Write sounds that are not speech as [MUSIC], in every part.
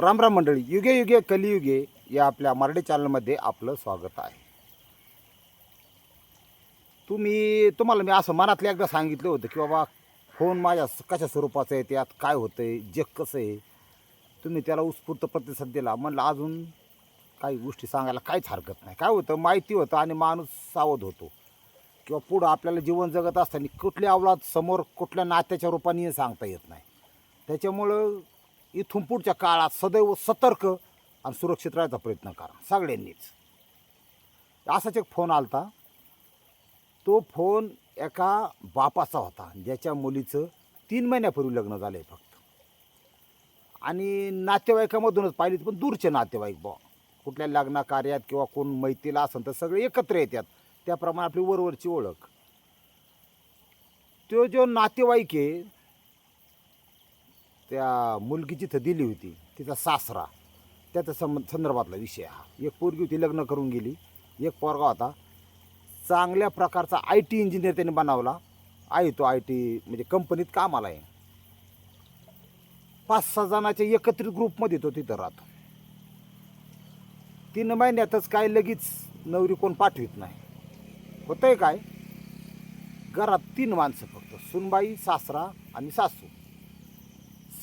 राम राम मंडळी युगे युगे कलियुगे या आपल्या मराठी चॅनलमध्ये आपलं स्वागत आहे. तुम्ही तुम्हाला मी असं मनातलं एकदा सांगितलं होतं की बाबा फोन माझ्या कशा स्वरूपाचं आहे त्यात काय होतं आहे जग कसं आहे? तुम्ही त्याला उत्स्फूर्त प्रतिसाद दिला. म्हणलं अजून काही गोष्टी सांगायला काहीच हरकत नाही. काय होतं माहिती होतं आणि माणूस सावध होतो. किंवा पुढं आपल्याला जीवन जगत असताना कुठल्या आवलात समोर कुठल्या नात्याच्या रूपाने सांगता येत नाही. त्याच्यामुळं इथून पुढच्या काळात सदैव सतर्क आणि सुरक्षित राहायचा प्रयत्न करा सगळ्यांनीच. असाच एक फोन आलता. तो फोन एका बापाचा होता ज्याच्या मुलीचं तीन महिन्यापूर्वी लग्न झालं आहे फक्त. आणि नातेवाईकामधूनच पाहिली पण दूरचे नातेवाईक बा कुठल्या लग्नाकार्यात किंवा कोण मैत्रीला असेल तर सगळे एकत्र येतात. त्याप्रमाणे आपली वरवरची ओळख. तो जो नातेवाईक आहे त्या मुलगी जिथं दिली होती तिचा सासरा त्याच्या सं संदर्भातला विषय हा. एक पोरगी होती लग्न करून गेली. एक पोरगा होता. चांगल्या प्रकारचा आय टी इंजिनियर त्याने बनवला. आहे तो आय टी म्हणजे कंपनीत कामाला आहे. पाच सहा जणाच्या एकत्रित ग्रुपमध्ये तो तिथं राहतो. तीन महिन्यातच काय लगेच नवरी कोण पाठवित नाही. होतंय काय? घरात तीन माणसं फक्त. सुनबाई सासरा आणि सासू.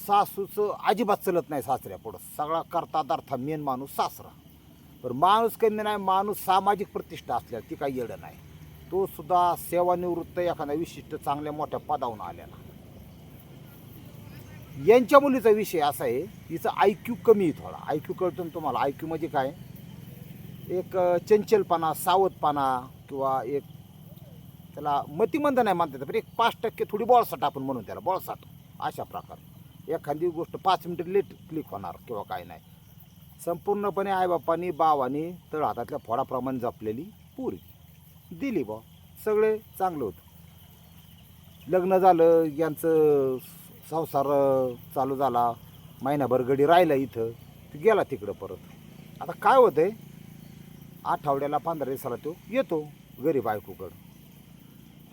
सासूचं अजिबात चलत नाही सासऱ्यापुढं. सगळा करता दार्था मेन माणूस सासरा. पण माणूस कमी नाही माणूस सामाजिक प्रतिष्ठा असल्या ती काही येडं नाही. तो सुद्धा सेवानिवृत्त एखाद्या विशिष्ट चांगल्या मोठ्या पदावून आलेला. यांच्या मुलीचा विषय असा आहे हिचा आय क्यू कमी आहे थोडा. आय क्यू कळतो ना तुम्हाला? आय क्यू म्हणजे काय? एक चंचलपणा सावधपणा किंवा एक त्याला मतिमंद नाही मानता येतं पण एक पाच टक्के थोडी बॉळसाट आपण म्हणून त्याला बॉळसाट. अशा प्रकारे. एखादी गोष्ट पाच मिनिटं लेट क्लिक होणार किंवा काय नाही. संपूर्णपणे आईबापांनी बावानी तळ हातातल्या फोडाप्रमाणे जपलेली पुरी. दिली बा सगळे चांगलं होतं. लग्न झालं यांचं संसार चालू झाला. महिनाभर गडी राहिला इथं. गेला तिकडं परत. आता काय होतं आहे आठवड्याला पंधरा दिवसाला तो येतो घरी बायकोकडं.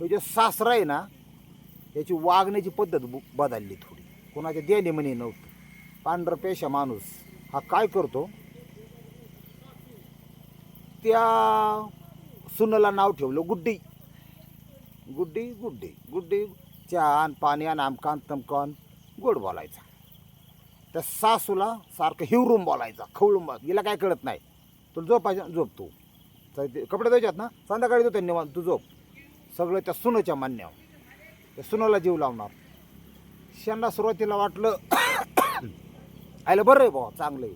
तो जो सासरा आहे ना याची वागण्याची पद्धत ब- बदलली थोडी. कोणाच्या देणे म्हणे नव्हतं. पांढर पेशा माणूस हा काय करतो? त्या सुनला नाव ठेवलं गुड्डी. गुड्डी गुड्डी गुड्डी. चहान पाणी आणि आमकान तमकान गोड बोलायचा. त्या सासूला सारखं हिवरून बोलायचा खवळून बोला हिला काय कळत नाही. तुला झोपायचं झोप तू. कपडे द्यायच्यात ना? संध्याकाळी देतो निवांत तू झोप. सगळं त्या सुनाच्या मान्यावर. त्या सुनाला जीव लावणार. शेंना सुरुवातीला वाटलं [COUGHS] आयला बरं आहे भाऊ चांगलं आहे.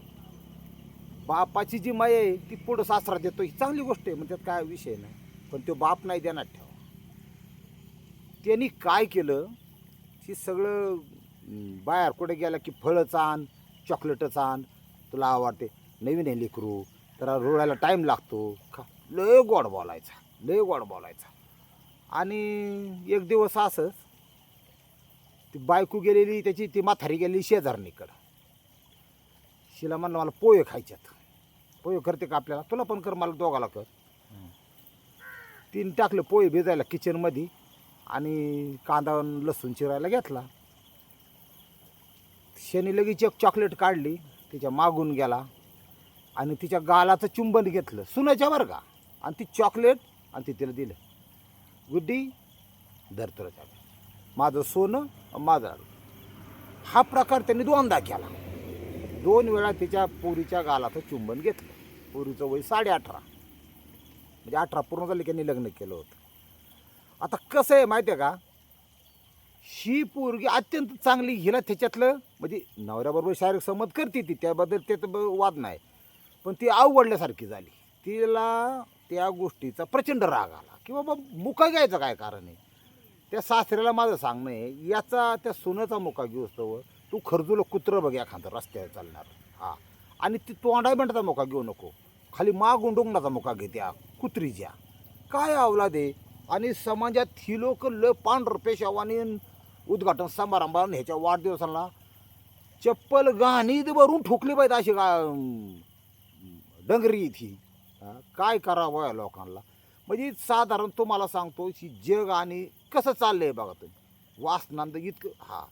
बापाची जी माय आहे ती पुढं सासरा देतो ही चांगली गोष्ट आहे म्हणजे त्यात काय विषय नाही. पण तो बाप नाही देणार ठेवा. त्यांनी काय केलं? की सगळं बाहेर कुठे गेलं की फळं आण चॉकलेटं आण. तुला आवडते नवीन आहे लेकरू. तर रोडायला टाईम लागतो. खा लय गोड बोलायचा लय गोड बोलायचा. आणि एक दिवस असंच ती बायको गेलेली त्याची ती माथारी गेलेली शेजारणीकडं. शिला म्हणलं मला पोहे खायच्यात पोहे करते का आपल्याला? तुला पण कर मला दोघाला कर. तीन टाकलं पोहे भिजायला किचनमध्ये आणि कांदा लसूण चिरायला घेतला. शनी लगेच एक चॉकलेट काढली तिच्या मागून गेला आणि तिच्या गालाचं चुंबन घेतलं. सुनाच्या बरं का? आणि ती चॉकलेट आणि ती तिला दिलं. गुड्डी धर तुला माझं सोनं अन हा प्रकार त्यांनी दोनदा केला. दोन वेळा तिच्या पोरीच्या गालाचं चुंबन घेतलं. पोरीचं वय साडे अठरा. म्हणजे अठरा पूर्ण झाले की त्यांनी लग्न केलं होतं. आता कसं आहे माहिती आहे का? ही पोरगी अत्यंत चांगली हिला त्याच्यातलं म्हणजे नवऱ्याबरोबर शारीरिक संमत करते ती त्याबद्दल ते तर वाद नाही. पण ती आवडल्यासारखी झाली. तिला त्या गोष्टीचा प्रचंड राग आला. की बाबा मुका घ्यायचं काय कारण आहे? त्या सासऱ्याला माझं सांगणं आहे याचा त्या सोन्याचा मुका घेऊ असतो तू खरजूला कुत्रं बघ एखादं रस्त्यावर चालणार. हा. आणि ती तोंडायमेंटचा मुका घेऊ नको. खाली मा डोंगणाचा मुका घे त्या कुत्रीच्या. काय आवला दे आणि समाजात ही लोक ल पांढर पेशावानी उद्घाटन समारंभाने ह्याच्या वाढदिवसाला चप्पल गाणी भरून ठोकली पाहिजे अशी का डंगरी थी काय करावं या लोकांना? म्हणजे साधारण तुम्हाला सांगतो की जग आणि कसं चाललं आहे बघा तुम्ही. वासनांद इतकं हा.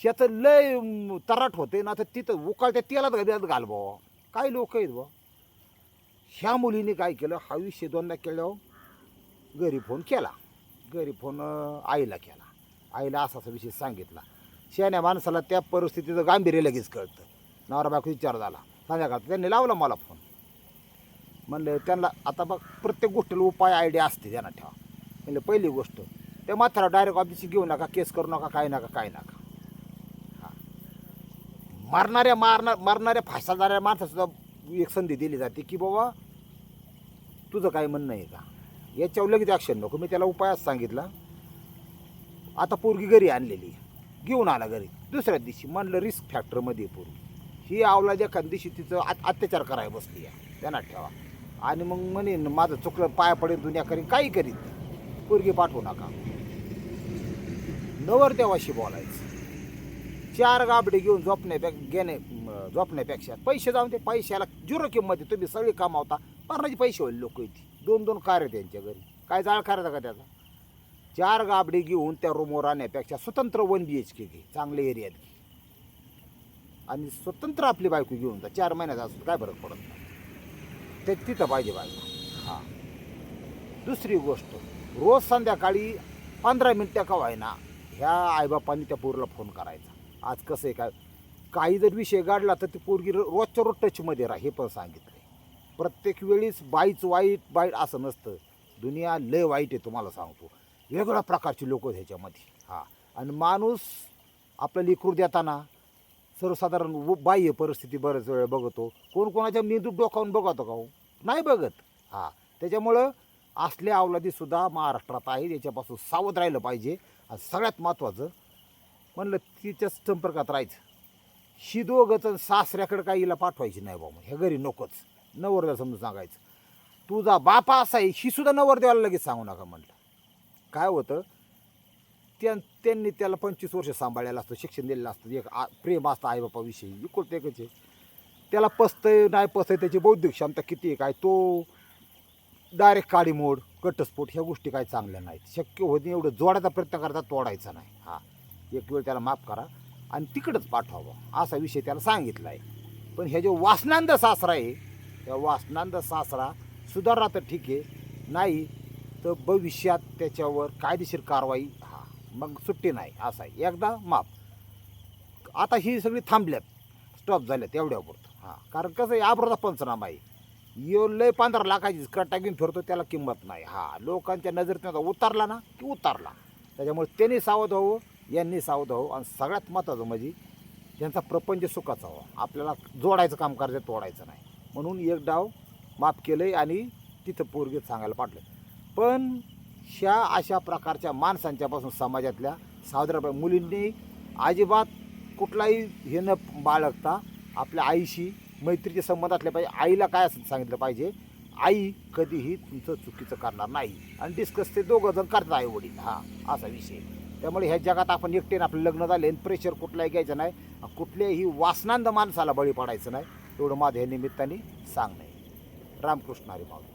ह्याचं लय तराट होते ना तर तिथं उकाळत्या तेलात घालत घाल बा काही लोक आहेत बुवा ह्या मुलीने काय केलं हा विषय दोनदा केल्यावर हो. घरी फोन केला. घरी फोन आईला केला. आईला असा असा विषय सांगितला. शहाण्या माणसाला त्या परिस्थितीचं गांभीर्य लगेच कळतं. नवरा बायको विचार झाला. संध्याकाळ त्यांनी लावला मला फोन. म्हणलं त्यांना आता बघ प्रत्येक गोष्टीला उपाय आयडिया असते त्यांना ठेवा. म्हणलं पहिली गोष्ट त्या माथ्याला डायरेक्ट ऑफिसची घेऊ नका केस करू नका काय नका काय नका. हां. मारणाऱ्या मारणार मारणाऱ्या फासादाऱ्या माणसासुद्धा एक संधी दिली जाते की बाबा तुझं काय म्हणणं आहे का? याच्यावर लगेच ॲक्शन नको. मी त्याला उपायच सांगितला. आता पोरगी घरी आणलेली घेऊन आला घरी. दुसऱ्या दिवशी म्हणलं रिस्क फॅक्टरमध्ये पोरगी. ही आवला एखाद्या दिवशी तिचं अत- अत्याचार करायला बसली आहे. त्यांना ठेवा. आणि मग म्हणेन माझं चुकलं पाया पडेल दुनिया करीन काही करीत पोरगी पाठवू नका. नवर देवाशी बोलायचं. चार गाबडे घेऊन झोपण्यापे घेणे झोपण्यापेक्षा पैसे जाऊन ते पैशाला जुरो किंमत आहे तुम्ही सगळी कमावता मरणाचे पैसे होईल लोक इथे. दोन दोन कार्य त्यांच्या घरी. काय जाळ करायचा का त्याचा? चार गाबडे घेऊन त्या रूमवर आणण्यापेक्षा स्वतंत्र वन बी एच के घे. चांगल्या एरियात घे. आणि स्वतंत्र आपली बायको घेऊन जा. चार महिन्याचा असतो काय फरक पडत नाही. ते तिथं पाहिजे बायको हां. दुसरी गोष्ट रोज संध्याकाळी पंधरा मिनटं का व्हायना ह्या आईबापांनी त्या पोरीला फोन करायचा. आज कसं आहे काय काही जर विषय गाडला तर ती पोरगी रोजच्या रोज टचमध्ये राहा हे पण सांगितलं प्रत्येक वेळीच बाईच वाईट बाईट असं नसतं. दुनिया लय वाईट आहे तुम्हाला सांगतो. वेगवेगळ्या प्रकारची लोक ह्याच्यामध्ये. हां. आणि माणूस आपलं लिकूर देताना सर्वसाधारण व- बाह्य परिस्थिती बरेच वेळ बघतो. कोण कोणाच्या मेंदूत डोकावून बघतो का हो? नाही बघत. हां. त्याच्यामुळं असल्या अवलादीसुद्धा महाराष्ट्रात आहे. याच्यापासून सावध राहिलं पाहिजे. आणि सगळ्यात महत्त्वाचं म्हणलं तिच्याच संपर्कात राहायचं. ही दोघंच सासऱ्याकडं काही हिला पाठवायची नाही बाबा. ह्या घरी नकोच. नवरदेवाला समजून सांगायचं. तुझा बापा असा आहे. हीसुद्धा नवरदेवाला लगेच सांगू नका म्हटलं काय होतं? त्या त्यांनी त्याला पंचवीस वर्ष सांभाळलेलं असतं. शिक्षण दिलेलं असतं. एक आ- प्रेम असतं. आईबापाविषयी. इकडं एकच आहे. त्याला पसतंय नाही पसतंय त्याची बौद्धिक क्षमता किती आहे काय तो डायरेक्ट काडी मोड कटस्फोट ह्या गोष्टी काय चांगल्या नाहीत. शक्य होत नाही एवढं जोडायचा प्रयत्न करता तोडायचा नाही. हा. एक वेळ त्याला माफ करा आणि तिकडंच पाठवावं असा विषय त्याला सांगितला आहे पण हे जो वासनांद सासरा आहे त्या वासनांद सासरा सुधारला तर ठीक आहे नाही तर भविष्यात त्याच्यावर कायदेशीर कारवाई हा मग सुट्टी नाही असं आहे. एकदा माफ. आता ही सगळी थांबल्यात स्टॉप झाल्यात एवढ्यापुरतं. हां कारण कसं आहे आबरोचा पंचनामा आहे. यो लय पंधरा लाखाची कट्टा घेऊन फिरतो त्याला किंमत नाही. हा लोकांच्या नजरेत उतारला ना की उतारला. त्याच्यामुळे त्यांनी सावध व्हावं यांनी सावध व्हावं आणि सगळ्यात महत्त्वाचं म्हणजे त्यांचा प्रपंच सुखाचा व्हावा. आपल्याला जोडायचं काम करायचं तोडायचं नाही. म्हणून एक डाव माफ केलं आहे आणि तिथं पोरगीत सांगायला पाठलं. पण ह्या अशा प्रकारच्या माणसांच्यापासून समाजातल्या साधारण मुलींनी अजिबात कुठलाही हे न बाळगता आपल्या आईशी मैत्रीचे संबंध असले पाहिजे. आईला काय असं सांगितलं पाहिजे? आई कधीही तुमचं चुकीचं करणार नाही. आणि डिस्कस ते दोघं जण करतात आई वडील. हा असा विषय त्यामुळे ह्या जगात आपण एकटेनं आपलं लग्न झाले आणि प्रेशर कुठलाही घ्यायचं नाही. कुठल्याही वासनांद माणसाला बळी पडायचं नाही. एवढं माझ्या निमित्ताने सांगणं आहे. रामकृष्ण हरी माऊली